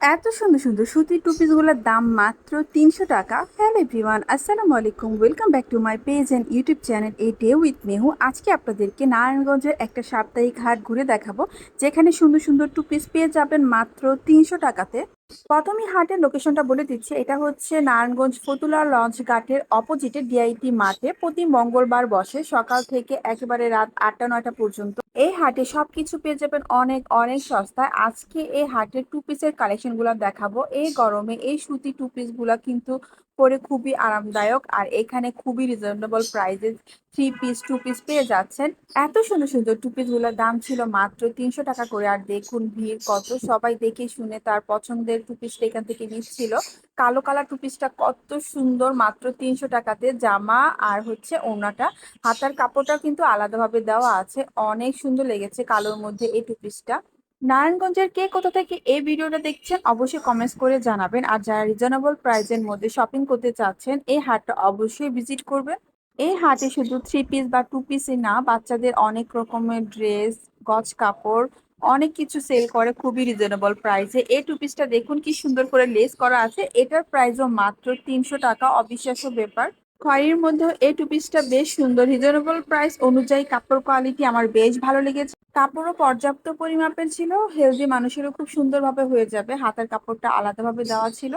এত সুন্দর সুন্দর সুতির টু পিসগুলোর দাম মাত্র তিনশো টাকা। হ্যালো এভরিওয়ান, আসসালামু আলাইকুম। Welcome back to my page and YouTube channel a day with Mehu আজকে আপনাদেরকে নারায়ণগঞ্জের একটা সাপ্তাহিক হাট ঘুরে দেখাবো, যেখানে সুন্দর সুন্দর টু পিস পেয়ে যাবেন মাত্র তিনশো টাকাতে। প্রথমেই হাটের লোকেশনটা বলে দিচ্ছি। এটা হচ্ছে নারায়ণগঞ্জ ফতুলা লঞ্চ ঘাটের অপোজিটে ডিআইটি মাঠে। প্রতি মঙ্গলবার বসে সকাল থেকে একেবারে রাত আটটা, নয়টা পর্যন্ত। এই হাটে সবকিছু পেয়ে যাবেন অনেক অনেক সস্তায়। আজকে এই হাটের টু পিসের কালেকশনগুলা দেখাবো। এই গরমে এই সুতি টু পিসগুলা কিন্তু পরে খুবই আরামদায়ক আর এখানে খুবই রিজনেবল প্রাইসে থ্রি পিস টু পিস পেয়ে যাচ্ছেন। এত সুন্দর সুন্দর টু পিসগুলোর দাম ছিল মাত্র তিনশো টাকা করে আর দেখুন ভিড় কত, সবাই দেখে শুনে তার পছন্দের টু পিসটা এখান থেকে নিচ্ছিল। কালো কালার টু পিসটা কত সুন্দর, মাত্র তিনশো টাকাতে জামা আর হচ্ছে ওনাটা হাতার কাপড়টা কিন্তু আলাদাভাবে দেওয়া আছে, অনেক সুন্দর লেগেছে কালোর মধ্যে এই টু। পিসটা নারায়ণগঞ্জের কে কোথা থেকে এই ভিডিওটা দেখছেন অবশ্যই কমেন্টস করে জানাবেন। আর যারা রিজনেবল প্রাইসের মধ্যে শপিং করতে চাচ্ছেন, এই হাটটা অবশ্যই ভিজিট করবেন। এই হাটে শুধু থ্রি পিস বা টু পিসই না, বাচ্চাদের অনেক রকমের ড্রেস গজ কাপড়, অনেক কিছু সেল করে খুবই রিজনেবল প্রাইসে এই টু পিসটা দেখুন কি সুন্দর করে লেস করা আছে। এটার প্রাইসও মাত্র তিনশো টাকা, অবিশ্বাস্য ব্যাপার। খয়েরির মধ্যে এই টু পিসটা বেশ সুন্দর। রিজনেবল প্রাইস অনুযায়ী কাপড় কোয়ালিটি আমার বেশ ভালো লেগেছে। কাপড়ও পর্যাপ্ত পরিমাপের ছিল হেলদি মানুষেরও খুব সুন্দরভাবে হয়ে যাবে। হাতের কাপড়টা আলাদাভাবে দেওয়া ছিল।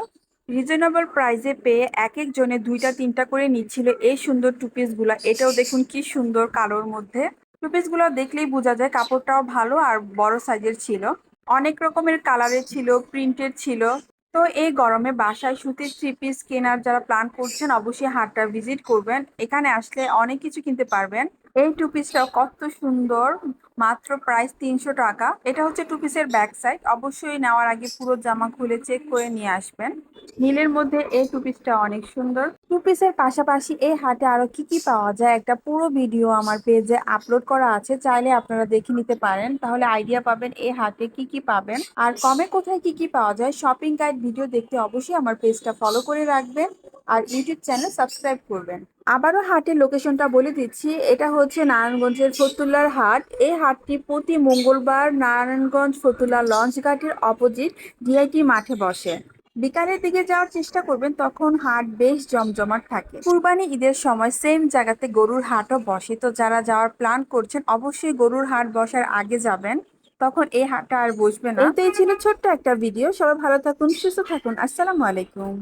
রিজনেবল প্রাইসে পেয়ে এক এক জনে দুইটা, তিনটা করে নিচ্ছিল এই সুন্দর টু গুলা। এটাও দেখুন কি সুন্দর কালোর মধ্যে। টু গুলো দেখলেই বোঝা যায় কাপড়টাও ভালো আর বড় সাইজের ছিল। অনেক রকমের কালারের ছিল প্রিন্টের ছিল। তো এই গরমে বাসায় সুতির থ্রি পিস কেনার যারা প্ল্যান করছেন, অবশ্যই হাটটা ভিজিট করবেন। এখানে আসলে অনেক কিছু কিনতে পারবেন। এই টু পিসটাও কত সুন্দর, মাত্র প্রাইস তিনশো টাকা। এটা হচ্ছে টু পিসের ব্যাক সাইড অবশ্যই নেওয়ার আগে পুরো জামা খুলে চেক করে নিয়ে আসবেন। নীলের মধ্যে এই টু পিসটা অনেক সুন্দর। টু পিসের পাশাপাশি এই হাটে আরও কি কি পাওয়া যায়? একটা পুরো ভিডিও আমার পেজে আপলোড করা আছে। চাইলে আপনারা দেখে নিতে পারেন। তাহলে আইডিয়া পাবেন এই হাটে কি কি পাবেন। আর কমে কোথায় কি কি পাওয়া যায়? শপিং গাইড ভিডিও দেখতে অবশ্যই আমার পেজটা ফলো করে রাখবেন। আর ইউটিউব চ্যানেল সাবস্ক্রাইব করবেন। আবারও হাটের লোকেশনটা বলে দিচ্ছি, এটা হচ্ছে নারায়ণগঞ্জের ফতুল্লার হাট। এই হাটটি প্রতি মঙ্গলবার নারায়ণগঞ্জ ফতুল্লা লঞ্চ ঘাটের অপোজিট ডিআইটি মাঠে বসে। বিকালের দিকে যাওয়ার চেষ্টা করবেন, তখন হাট বেশ জমজমাট থাকে। কুরবানি ঈদের সময় সেম জায়গাতে গরুর হাটও বসে। তো যারা যাওয়ার প্ল্যান করছেন, অবশ্যই গরুর হাট বসার আগে যাবেন। তখন এই হাটটা আর বসবে না। এই ছিল ছোট্ট একটা ভিডিও সবাই ভালো থাকুন, সুস্থ থাকুন। আসসালামু আলাইকুম।